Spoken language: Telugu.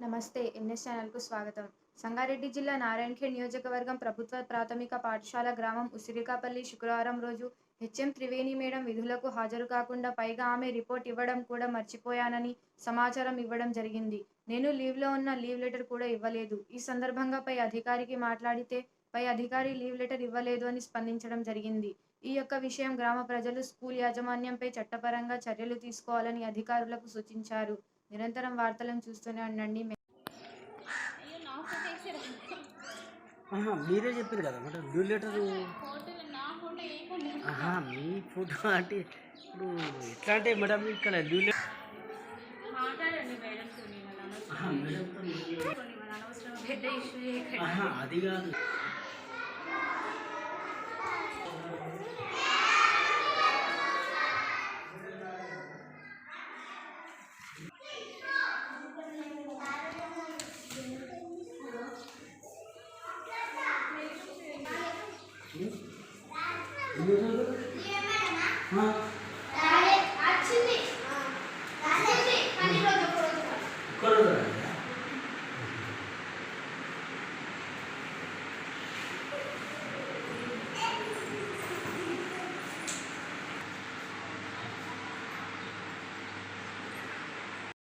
నమస్తే ఎన్ఎస్ ఛానల్కు స్వాగతం. సంగారెడ్డి జిల్లా నారాయణఖేడ్ నియోజకవర్గం ప్రభుత్వ ప్రాథమిక పాఠశాల గ్రామం ఉసిరికాపల్లి శుక్రవారం రోజు హెచ్ఎం త్రివేణి మేడం విధులకు హాజరు కాకుండా పైగా ఆమె రిపోర్ట్ ఇవ్వడం కూడా మర్చిపోయానని సమాచారం ఇవ్వడం జరిగింది. నేను లీవ్లో ఉన్న లీవ్ లెటర్ కూడా ఇవ్వలేదు. ఈ సందర్భంగా పై అధికారికి మాట్లాడితే పై అధికారి లీవ్ లెటర్ ఇవ్వలేదు అని స్పందించడం జరిగింది. ఈ యొక్క విషయం గ్రామ ప్రజలు స్కూల్ యాజమాన్యంపై చట్టపరంగా చర్యలు తీసుకోవాలని అధికారులకు సూచించారు. నిరంతరం వార్తలను చూస్తూనే ఉండండి. మీరే చెప్పారు కదా మరి డ్యూ లెటర్ మీ ఫోటో అంటే ఇప్పుడు ఎట్లా అంటే మేడం ఇక్కడ డ్యూ లెటర్ మాట్లాడండి మేడంతో 你说这个？你？啊。